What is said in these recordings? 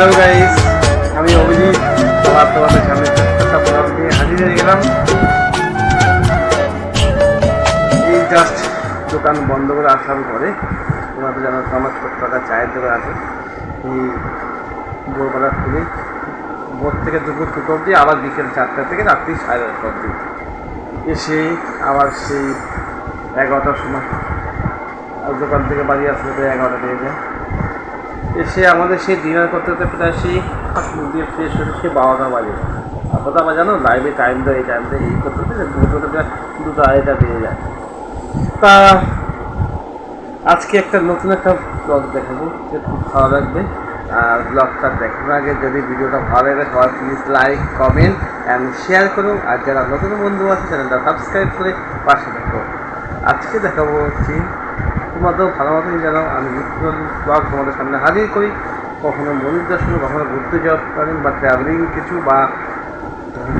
Hello guys আমি অভিজিৎ। আবার তোমাদের সামনে ব্লগ নিয়ে হাজির হয়ে গেলাম। এই জাস্ট দোকান বন্ধ করে আসলাম পরে তোমরা তো জানো আমার ছোট্ট একটা চায়ের দোকান আছে। এই ভোরবেলা খুলে ভোর থেকে দুপুর দুটো অবধি, আবার বিকেল চারটা থেকে রাত্রি সাড়ে দশটা অবধি। এসে আবার সেই এগারোটার সময় দোকান থেকে বাড়ি আসলে তো এগারোটা বেজে যায়। এসে আমাদের সেই ডিনার করতে করতে প্রায় সেই হাত মুখ দিয়ে ফ্রেশ হতে সে বারোটা বাজে। আর কথা বাজানো লাইভে টাইম দেয় এই টাইম দেয়, এই করতে করতে দুটো দুটো আড়াইটা বেজে যায়। তা আজকে একটা নতুন একটা ব্লগ দেখাবো, যে খুব ভালো লাগবে। আর ব্লগটা দেখানোর আগে যদি ভিডিওটা ভালো লাগে সবাই please like comment and share করুন আর যারা নতুন বন্ধু আছে, চ্যানেলটা সাবস্ক্রাইব করে পাশে দেখো আজকে দেখাবো হচ্ছে তোমাদেরও ভালো মতনই জানো আমি নিত্য ব্লগ তোমাদের সামনে হাজির করি। কখনো মন্দির দর্শন, কখনো ঘুরতে যাওয়া পারেন বা ট্রাভেলিং কিছু বা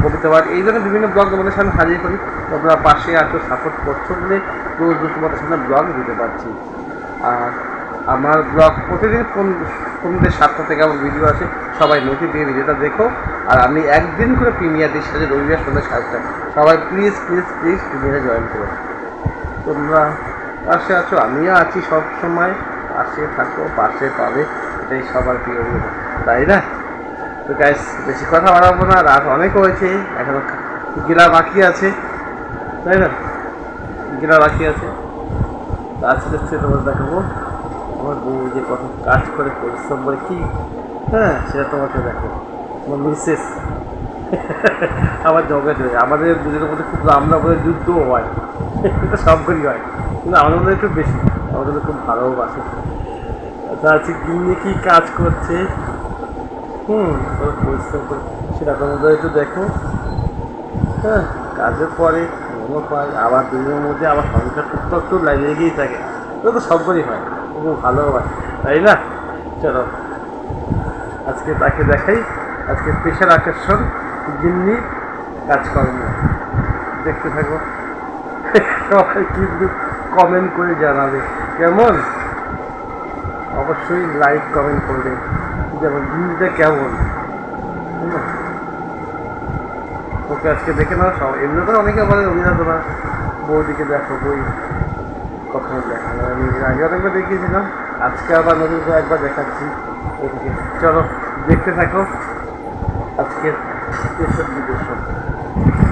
কবিতা পাঠ এই ধরনের বিভিন্ন ব্লগ তোমাদের সামনে হাজির করি। তোমরা পাশে আছো সাপোর্ট করছ বলে রোজ রোজ তোমাদের সামনে ব্লগ দিতে পারছি। আর আমার ব্লগ প্রতিদিন কোন কোনদের সাতটা থেকে আমার ভিডিও আছে সবাই নথি দিয়ে ভিডিওটা দেখো। আর আমি একদিন করে প্রিমিয়ার দিচ্ছি সাথে রবিবার সন্ধ্যা সাতটা সবাই প্লিজ প্লিজ প্লিজ প্রিমিয়ারে জয়েন করো। তোমরা পাশে আছো, আমিও আছি সব সময়। পাশে থাকো, পাশে পাবে, এটাই সবার প্রিয়। তাই না? তো গাইস বেশি কথা বাড়াবো না, রাত অনেক হয়েছে, এখনও গিলা বাকি আছে, তাই না? গিলা বাকি আছে। আজকে হচ্ছে তোমার দেখাবো আমার বউ যে কত কাজ করে পরিশ্রম করে কি হ্যাঁ সেটা তোমাকে দেখো আমার মিসেস। আমার জগৎ হয়ে আমাদের দুজনের মধ্যে খুব আমরা বলে যুদ্ধও হয়। এটা সবগুলি হয়। কিন্তু আমাদের মধ্যে একটু বেশি। আমাদের খুব ভালোবাসে তা আছে গিন্নি কি কাজ করছে? হুম পরিশ্রম করে। সেটা তোমাদের একটু দেখো। হ্যাঁ কাজের পরে মনও পায়। আবার দুজনের মধ্যে আবার সংসার টুকটাক তো লেগেই থাকে। ওটা তো সবগুলি হয়। খুব ভালোবাসে তাই না? চলো। আজকে তাকে দেখাই। আজকে স্পেশাল আকর্ষণ। গিন্নি। কাজকর্ম দেখতে থাকো। সবাই কিন্তু কমেন্ট করে জানাবে। কেমন? অবশ্যই লাইক কমেন্ট করবে। যেমন গিন্নিটা কেমন? ওকে আজকে দেখে নাও সব। এমনি তো অনেকে বলে, অভিনয় তোমার বৌদিকে দেখো, বই কখনো দেখা আমি আগে অনেকবার দেখিয়েছিলাম। আজকে আবার নতুন করে একবার দেখাচ্ছি ওদিকে। চলো, দেখতে থাকো। আজকের দেশের বিদেশ Thank you.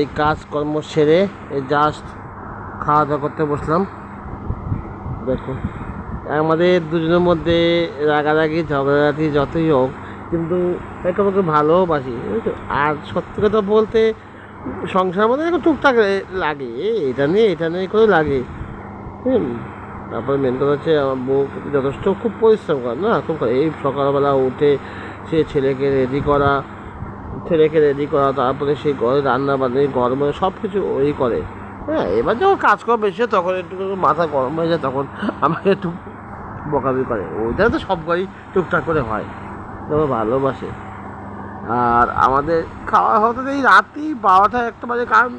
এই কাজকর্ম সেরে এই জাস্ট খাওয়া দাওয়া করতে বসলাম। দেখুন, আমাদের দুজনের মধ্যে রাগারাগি, ঝগড়াঝাটি যতই হোক, কিন্তু একে অপরকে ভালোবাসি আর সত্যি কথা বলতে, সংসার মধ্যে টুকটাক লাগে, এটা নিয়ে এটা নিয়ে করে লাগে। হুম, তারপরে মেন কথা হচ্ছে আমার বউ যথেষ্ট খুব পরিশ্রম করে, না? খুব এই সকালবেলা উঠে সে ছেলেকে রেডি করা ছেলেকে রেডি করা তারপরে সেই ঘরে রান্না বান্না গরমে সব কিছু ওই করে। হ্যাঁ এবার যখন কাজ করা বেশি তখন একটু মাথা গরম হয়ে যায়, তখন আমাকে একটু বকাবি করে। ওইটা তো সব ঘরেই টুকটাক করে হয়, তবে ভালোবাসে। আর আমাদের খাওয়া হতে এই রাত্রি বারোটা একটা বাজে, কারণ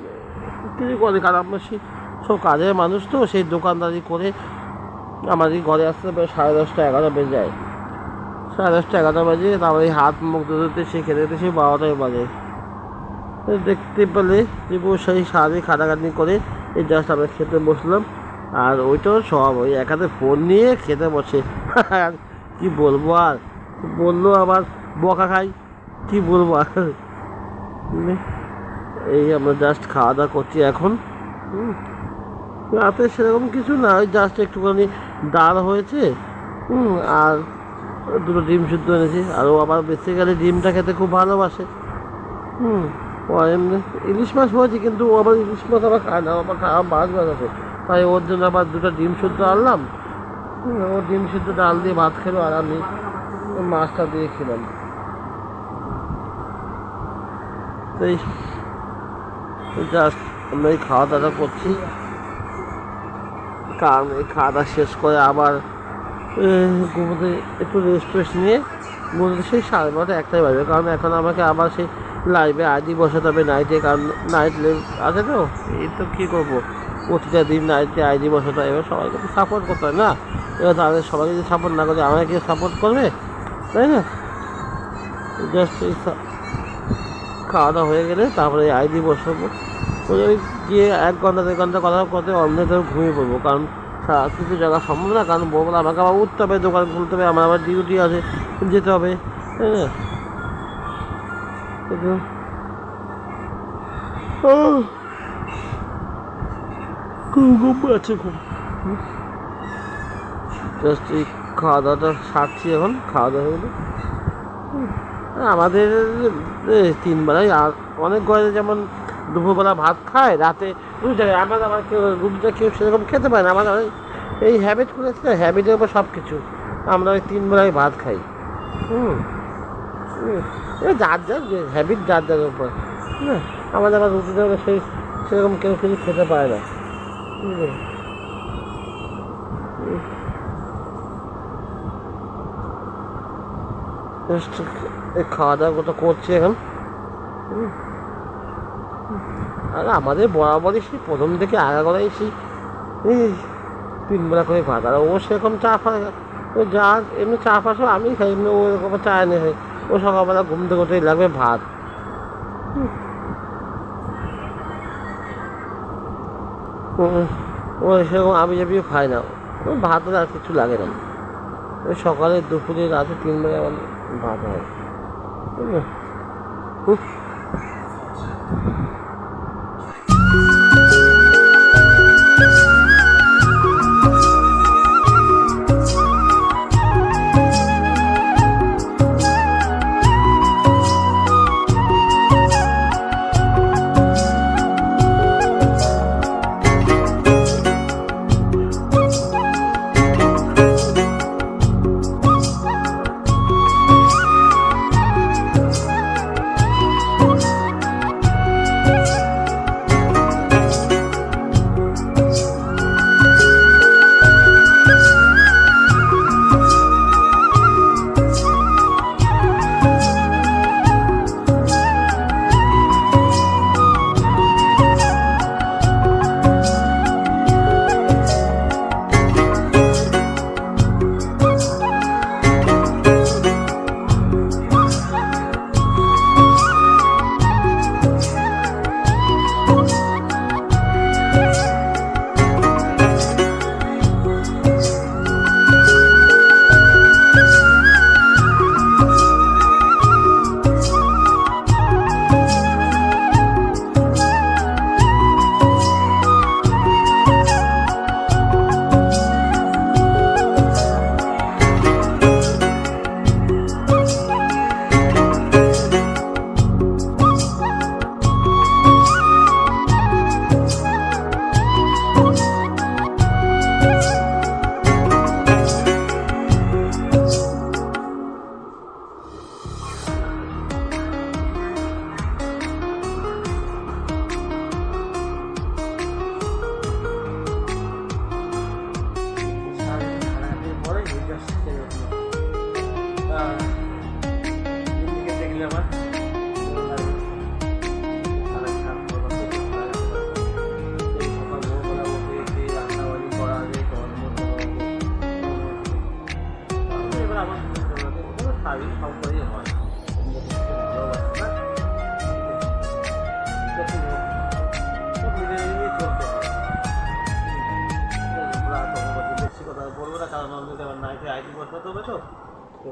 কিছু করে, কারণ আমরা সেই সব কাজের মানুষ তো, সেই দোকানদারি করে আমাদের ঘরে আসতে প্রায় সাড়ে দশটা এগারো বেজে যায়। সাড়ে দশটা, এগারোটা বাজে, তারপরে হাত মুখ ধুতে সে খেতে খেতে সেই বারোটায় বাজে। দেখতে পেলে যে সেই সারাদিন খাটাখাটনি করে এই জাস্ট আমরা খেতে বসলাম। আর ওইটাও সব, ওই এক হাতে ফোন নিয়ে খেতে বসে। আর কি বলব আর? বলল আবার, বকা খাই। কি বলব আর? এই আমরা জাস্ট খাওয়া দাওয়া করছি এখন। রাতে সেরকম কিছু না, ওই জাস্ট একটুখানি ডাল হয়েছে। আর দুটো ডিম সিদ্ধ এনেছি। আর ও আবার বেসিক্যালি ডিমটা খেতে খুব ভালোবাসে। হুম। ও এমনি ইলিশ মাছ হয়েছে কিন্তু ও আবার ইলিশ মাছ আবার খায় না আবার খাওয়া মাছ ভাত আছে তাই ওর জন্য আবার দুটো ডিম সিদ্ধ আনলাম। ও ডিম সিদ্ধ ডাল দিয়ে ভাত খেলো আর আমি মাছটা দিয়ে খেলাম। তো এই জাস্ট আমরা এই খাওয়া দাওয়া করছি। কারণ এই খাওয়া দাওয়া শেষ করে আবার একটু রেস্ট ফেস্ট নিয়ে ঘুমোতে সেই সাড়ে বারোটা একটাই বাজবে কারণ এখন আমাকে আবার সেই লাইভে আইডি বসাতে হবে নাইটে কারণ নাইট আছে তো। এই তো কী করব? প্রতিটা দিন নাইটে আইডি বসাতে হয়। এবার সবাইকে তো সাপোর্ট করতে হয় না। এবার তাদের সবাইকে যদি সাপোর্ট না করে, আমাকে সাপোর্ট করবে? তাই না? জাস্ট এই খাওয়া দাওয়া হয়ে গেলে তারপরে আইডি বসাবো। ওই গিয়ে এক ঘণ্টা, দেড় ঘণ্টা কথা করতে অন্যদের ঘুমিয়ে পড়ব। কারণ কিছু জায়গা সম্ভব না কারণ বউবেলা আমাকে আবার উঠতে হবে দোকান খুলতে হবে আমার আবার ডিউটি আছে যেতে হবে! খুব ঘুম আছে খুব। জাস্ট এই খাওয়া দাওয়াটা সারছি এখন খাওয়া দাওয়া হয়ে হুম, আমাদের এ, তিন বেলায় আর অনেক ঘরে যেমন দুপুরবেলা ভাত খায়, রাতে খায় আমার আমার কেউ রুটিটা কেউ সেরকম খেতে পারে না, আমার এই হ্যাবিট করেছে হ্যাবিটের উপর সব কিছু আমরা ওই তিন বেলায় ভাত খাই। হুম। যার যার হ্যাবিট যার যার উপর। হ্যাঁ আমাদের আবার রুটিটা সেই সেরকম কেউ কিছু খেতে পারে না। খাওয়া দাওয়া করছি এখন? হুম। আর আমাদের বরাবরই সেই প্রথম থেকে আগাগোড়াই সেই এই তিন বেলা করে ভাত। আর ও সেরকম চা ফা ও যা এমনি চা ফাসও আমি খাই, এমনি ও এরকম চা এনে খাই ও সকালবেলা ঘুম থেকে উঠেই লাগবে ভাত। ও- সেরকম আমি যাবিও খাই না। ও ভাত আর কিছু লাগে না। ওই সকালে দুপুরে রাতে তিন বেলা ভাত হয়। বুঝলে?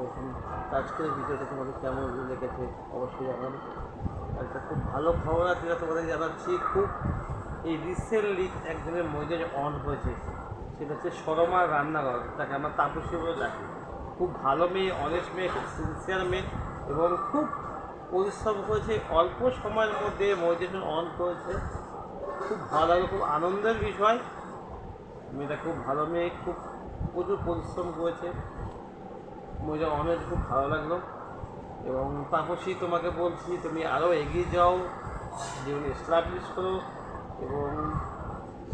তো কাজ করে ভিডিওটা তোমাদের কেমন লেগেছে অবশ্যই জানাবে। একটা খুব ভালো খবর আছে যেটা তোমাদের জানাচ্ছি, খুব এই রিসেন্টলি একজনের মধ্যে অন হয়েছে। সেটা হচ্ছে সরমা রান্নাঘর, তাকে আমরা তাপসী বলে ডাকি। খুব ভালো মেয়ে অনেস্ট মেয়ে, খুব সিনসিয়ার মেয়ে এবং খুব পরিশ্রম করেছে, অল্প সময়ের মধ্যে মডিটেশন অন করেছে। খুব ভালো লাগল, খুব আনন্দের বিষয়। মেয়েটা খুব ভালো মেয়ে, খুব প্রচুর পরিশ্রম করেছে। মেয়েটা অনেক, খুব ভালো লাগল। এবং তাপসী তোমাকে বলছি, তুমি আরও এগিয়ে যাও, জীবনে এস্টাবলিশ করো। এবং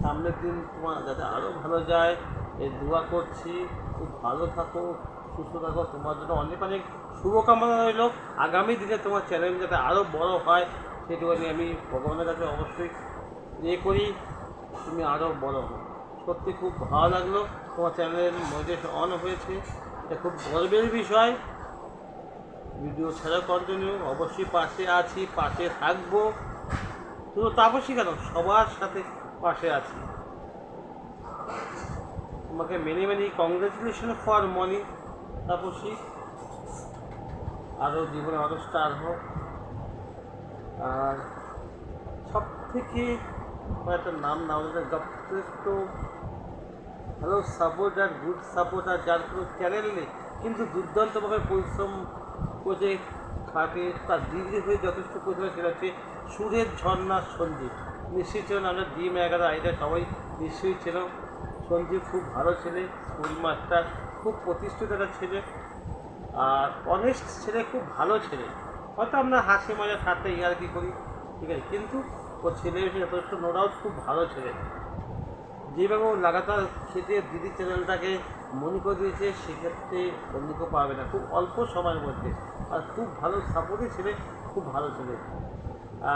সামনের দিন তোমার যাতে আরও ভালো যায় এই দোয়া করছি। খুব ভালো থাকো, সুস্থ থাকো। তোমার জন্য অনেক অনেক শুভকামনা রইল। আগামী দিনে তোমার চ্যানেল যাতে আরও বড় হয়, সেটুকুনি আমি ভগবানের কাছে অবশ্যই ইয়ে করি, তুমি আরও বড় হো সত্যি খুব ভালো লাগল। তোমার চ্যানেলের মধ্যে অন হয়েছে। এটা খুব গর্বের বিষয়। ভিডিও ছাড়া কন্টিনিউ অবশ্যই পাশে আছি, পাশে থাকব। শুধু তাপসী কেন? সবার সাথে পাশে আছি। তোমাকে many many congratulation for Moni Tapasi. আরও জীবনে আরও স্টার হোক আর সব থেকে একটা নাম না হলে যথেষ্ট ভালো সাপোর্টার গুড সাপোর্টার যার কোনো চ্যানেল নেই। কিন্তু দুর্দান্তভাবে পরিশ্রম করে খাটে তার দিদি হয়ে যথেষ্ট পরিশ্রম সেটা হচ্ছে সুরের ঝর্ণা সঞ্জীব। নিশ্চয়ই ছিলেন আমরা ডিম এগারো আইডা সবাই নিশ্চয়ই ছিল সঞ্জীব খুব ভালো ছেলে স্কুল মাস্টার খুব প্রতিষ্ঠিত একটা ছেলে। আর অনেস্ট ছেলে, খুব ভালো ছেলে। হয়তো আমরা হাসি মজা সাথে ইয়ার্কি করি, ঠিক আছে? কিন্তু ও ছেলে যথেষ্ট নো ডাউট খুব ভালো ছেলে। যেভাবে লাগাতার খেতে দিদির চ্যানেলটাকে মনে করে দিয়েছে, সেক্ষেত্রে অন্য কেউ পাবে না। খুব অল্প সময়ের মধ্যে। আর খুব ভালো সাপোর্টই ছেলে, খুব ভালো ছেলে।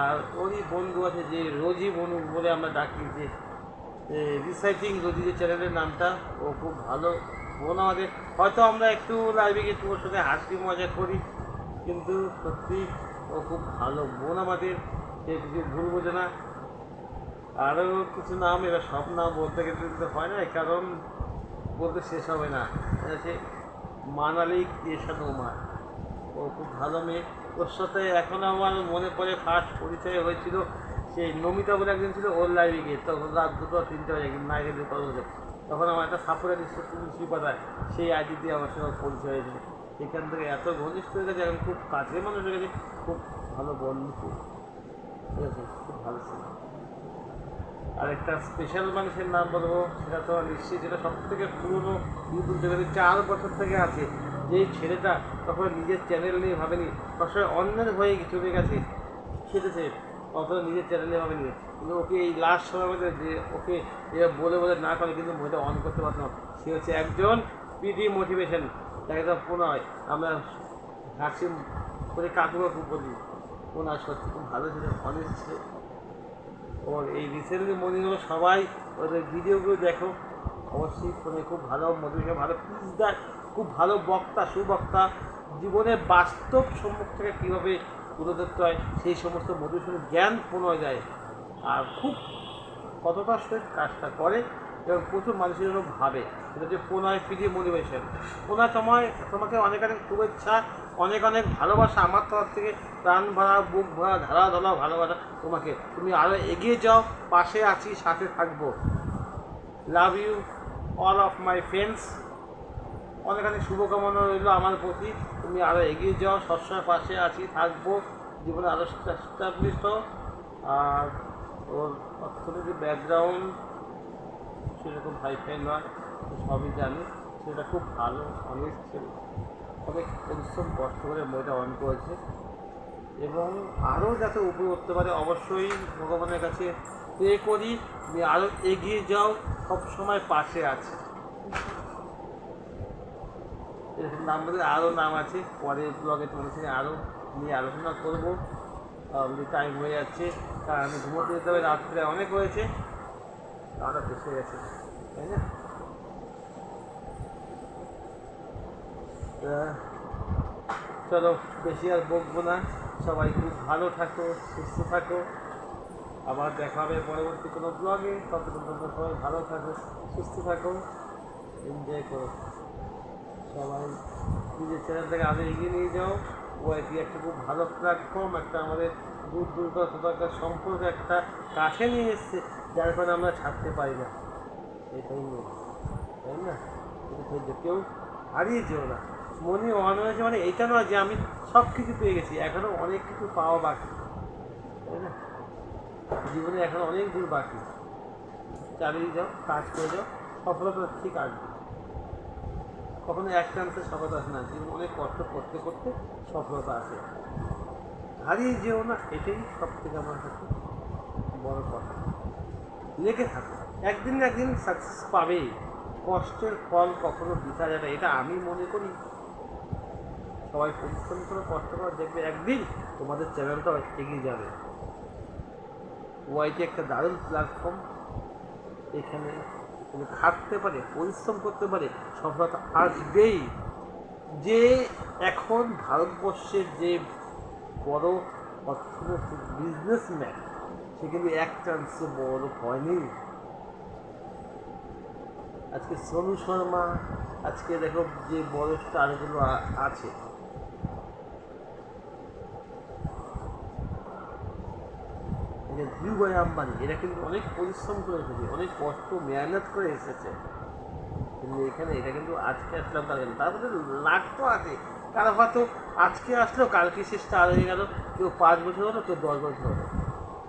আর ওরই বন্ধু আছে যে রোজি বনু বলে আমরা ডাকি যে রিসাইটিং রোজি যে চ্যানেলের নামটা, ও খুব ভালো বোন আমাদের। হয়তো আমরা একটু লাইভে একটু ওর সাথে হাসি মজা করি, কিন্তু সত্যি ও খুব ভালো বোন আমাদের। সে কিছু ভুল বোঝে না। আরও কিছু নাম এবার সব নাম বলতে গেলে তো হয় না, কারণ বলতে শেষ হবে না। হচ্ছে মানালিক ইয়েশান উমার ও খুব ভালো মেয়ে। ওর সাথে এখন আমার মনে পড়ে ফার্স্ট পরিচয় হয়েছিল, সেই নমিতা বলে একদিন ছিল, ওর লাইভে গিয়ে। তখন রাত দুটো তিনটে বাজে নাইকে দিয়ে কথা তখন আমার একটা সাপুরা শিপাতায় সেই আইডি দিয়ে আমার সঙ্গে পরিচয় হয়েছিল। এখান থেকে এত ঘনিষ্ঠ হয়ে গেছে, এখন খুব কাছের মানুষ হয়ে গেছে, খুব ভালো বন্ধু। ঠিক আছে, খুব ভালো ছিল। আর একটা স্পেশাল মানুষের নাম বলব, সেটা তো নিশ্চয়ই যেটা সব থেকে পুরনো ইউটিউব চার বছর থেকে আছে। যেই ছেলেটা তখন নিজের চ্যানেল নিয়ে ভাবেনি সবসময় অন্যের হয়ে চলে গেছে খেতেছে অত নিজের চ্যানেল নিয়ে ভাবেনি। কিন্তু ওকে এই লাস্ট সময়ের মধ্যে যে ওকে এ বলে বলে না করে কিন্তু মহিলা অন করতে পারতাম না। সে হচ্ছে একজন পিডি মোটিভেশন তাকে তো হয়। আমরা হাসি করে খুব বলি। ওনার সত্যি খুব ভালো ছিল অনেক ওর এই রিসেন্টলি হলো সবাই ওদের ভিডিওগুলো দেখো। অবশ্যই ফোনে খুব ভালো মোটিভেশন ভালো। পিসদার খুব ভালো বক্তা, সুবক্তা। জীবনের বাস্তব সম্মুখ থেকে কীভাবে তুলে ধরতে হয়, সেই সমস্ত মোটিভেশনের জ্ঞান পূর্ণ যায়। আর খুব কতটা সহিত কাজটা করে এবং প্রচুর মানুষের জন্য ভাবে। সেটা হচ্ছে প্রণয় ফিরি মোটিভেশন প্রণয় তোমায়, তোমাকে অনেক অনেক শুভেচ্ছা অনেক অনেক ভালোবাসা আমার তরফ থেকে। প্রাণ ভরা, বুক ভরা ধারা ধরা ভালোবাসা তোমাকে। তুমি আরও এগিয়ে যাও, পাশে আছি, সাথে থাকব। Love you all of my friends অনেক অনেক শুভকামনা রইল আমার প্রতি। তুমি আরও এগিয়ে যাও, সবসময় পাশে আছি, থাকব। জীবনে আরও এস্টাবলিশ হও। আর ওর অর্থনৈতিক ব্যাকগ্রাউন্ড সেরকম হাইফাই নয়, সবই জানি। সেটা খুব ভালো অনেক ছিল। অনেক পরিশ্রম কষ্ট করে বইটা অন করেছে। এবং আরও যাতে উপরে উঠতে পারে, অবশ্যই ভগবানের কাছে প্রে করি আরও এগিয়ে যাও, সব সময় পাশে আছে। এরকম নামদের আরও নাম আছে, পরের ব্লগে তোমাদের সঙ্গে আরও নিয়ে আলোচনা করব। টাইম হয়ে যাচ্ছে, কারণ আমি ঘুমোতে যেতে হবে, রাত্রে অনেক হয়েছে। আমরা ফেসে গেছে, তাই না? চলো, বেশি আর বকবো না। সবাই খুব ভালো থাকো, সুস্থ থাকো। আবার দেখা হবে পরবর্তী কোনো ব্লগে ততক্ষণ তোমরা সবাই ভালো থাকো, সুস্থ থাকো। এনজয় করো। সবাই নিজের চ্যানেলটাকে আরও এগিয়ে নিয়ে যাও। ওয়াইটি একটা খুব ভালো প্ল্যাটফর্ম একটা আমাদের দূর কোথাও একটা সম্পর্ক একটা কাছে নিয়ে এসছে, যার কারণে আমরা ছাড়তে পারি না। এটাই নিয়ে তাই না? কেউ হারিয়ে যেও না। মনে অন হয়েছে মানে এটা নয় যে আমি সব কিছু পেয়ে গেছি এখনও অনেক কিছু পাওয়া বাকি, তাই না? জীবনে এখন অনেক দূর বাকি। চালিয়ে যাও, কাজ করে যাও, সফলতা ঠিক আসবে। কখনো এক চান্সে সফলতা আসে না, জীবন অনেক কষ্ট করতে করতে সফলতা আসে। হারিয়ে যেও না, এটাই সব থেকে আমার কাছে বড় কথা। লেগে থাকো, একদিন না একদিন সাকসেস পাবেই। কষ্টের ফল কখনো দিতে যাবে এটা আমি মনে করি। সবাই পরিশ্রম করে, কষ্ট করে দেখবে একদিন তোমাদের চ্যানেলটা এগিয়ে যাবে। ওয়াইটি একটা দারুণ প্ল্যাটফর্ম এখানে তুমি খাটতে পারে, পরিশ্রম করতে পারে, সফলতা আসবেই। যে এখন ভারতবর্ষের যে বড় অর্থনৈতিক বিজনেসম্যান সে কিন্তু এক চান্সে বড় হয়নি। আজকে সোনু শর্মা, আজকে দেখো যে বড় স্টারগুলো আছে এই যে ধীরুভাই আম্বানি। এরা কিন্তু অনেক পরিশ্রম করে এসেছে অনেক কষ্ট, মেহনত করে এসেছে। কিন্তু এখানে এটা কিন্তু আজকে আসলাম না। তারপরে লাখ তো আছে। কারও হয়তো আজকে আসলো, কালকে সে স্টার হয়ে গেল। কেউ পাঁচ বছর হলো, কেউ দশ বছর হলো।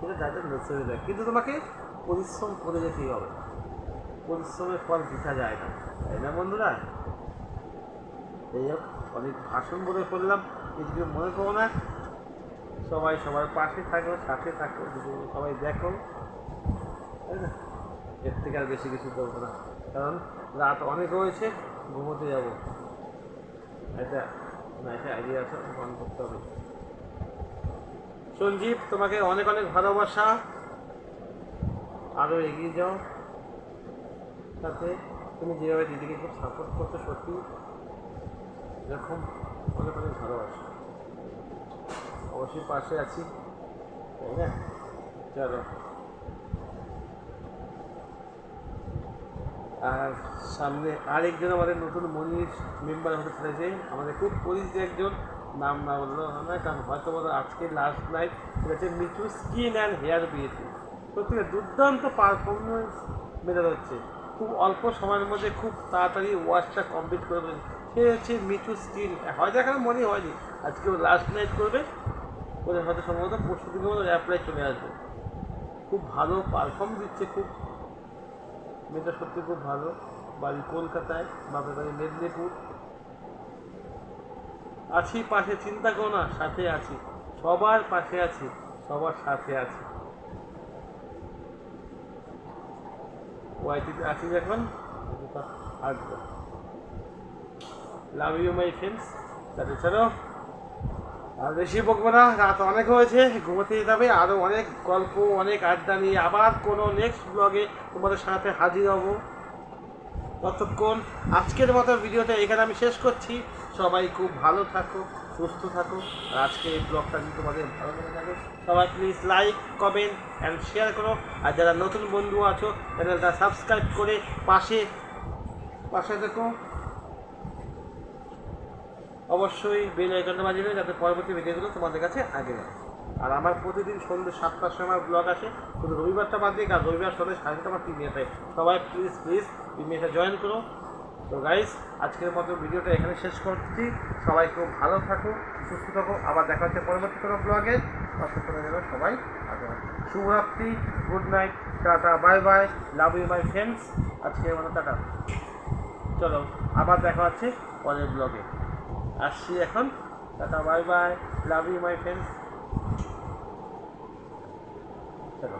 সেটা তাদের দেয় কিন্তু তোমাকে পরিশ্রম করে যেতেই হবে। পরিশ্রমের ফল দিতে যায় না। তাই না বন্ধুরা? এই হোক, অনেক ভাষণ বলে করলাম। কিছু মনে করো না সবাই সবার পাশে থাকো, সাথে থাকো সবাই দেখো। তাই না এর থেকে আর বেশি কিছু করব না। কারণ রাত অনেক হয়েছে, ঘুমোতে যাব। এটা না এটা আইডিয়া আছে বন্ধ করতে হবে। সঞ্জীব, তোমাকে অনেক অনেক ভালোবাসা। আরও এগিয়ে যাও। সাথে তুমি যেভাবে দিদিকে খুব সাপোর্ট করছ, সত্যি এরকম অনেক অনেক ভালোবাসা পাশে আছি। তাই না? চলো। আর সামনে আরেকজন আমাদের নতুন মনির মেম্বার হতে চলেছে। আমাদের খুব পরিচিত একজন। নাম না বলল না, কারণ হয়তো বলো আজকে লাস্ট নাইট হচ্ছে মিঠু স্কিন অ্যান্ড হেয়ার বিয়েতে সত্যি দুর্দান্ত পারফরমেন্স মেলে হচ্ছে। খুব অল্প সময়ের মধ্যে খুব তাড়াতাড়ি ওয়াশটা কমপ্লিট করে সে হচ্ছে মিঠু স্কিন হয়তো এখন মনে হয়নি আজকে লাস্ট নাইট করবে। করে হয়তো সম্ভবত পরশু দিনের মতো অ্যাপ্লাই চলে আসবে। খুব ভালো পারফর্ম দিচ্ছে খুব। মেয়েটা সত্যি খুব ভালো। বাড়ি কলকাতায়, বাপের বাড়ি মেদিনীপুর। আছি, পাশে চিন্তা করো না, সাথে আছি। সবার পাশে আছি, সবার সাথে আছি। ওয়াইটিতে আছি এখন? আসব লাভ ইউ মাই ফ্রেন্ডস তাহলে চলো। আর বেশি বকবো না, রাত অনেক হয়েছে, ঘুমোতে যেতে হবে আরও অনেক গল্প, অনেক আড্ডা নিয়ে আবার কোনো নেক্সট ব্লগে তোমাদের সাথে হাজির হব। ততক্ষণ আজকের মতো ভিডিওটা এখানে আমি শেষ করছি। সবাই খুব ভালো থাকো, সুস্থ থাকো, আর আজকে এই ব্লগটা যদি তোমাদের ভালো লেগে থাকে, সবাই please like comment and share করো। আর যারা নতুন বন্ধু আছো চ্যানেলটা সাবস্ক্রাইব করে পাশে পাশে দেখো। অবশ্যই বেল আইকনটা বাজিয়ে দেবে যাতে পরবর্তী ভিডিওগুলো তোমাদের কাছে আগে যায় আর আমার প্রতিদিন সন্ধ্যে সাতটার সময় ব্লগ আসে, শুধু রবিবারটা বাদ দিয়ে আর রবিবার, সন্ধ্যে সাড়ে সাতটা আমার প্রিমিয়ারটাই সবাই প্লিজ প্লিজ প্রিমিয়ারটা জয়েন করো। তো গাইস আজকের মতো ভিডিওটা এখানে শেষ করছি। সবাই খুব ভালো থাকো, সুস্থ থাকো। আবার দেখা হচ্ছে পরবর্তী কোনো ব্লগে। সবাই। আগে শুভরাত্রি good night tata bye bye love you my friends আজকের মতো টাটা। চলো, আবার দেখা হচ্ছে পরের ব্লগে। আসছি এখন। Tata bye bye love you my friends চলো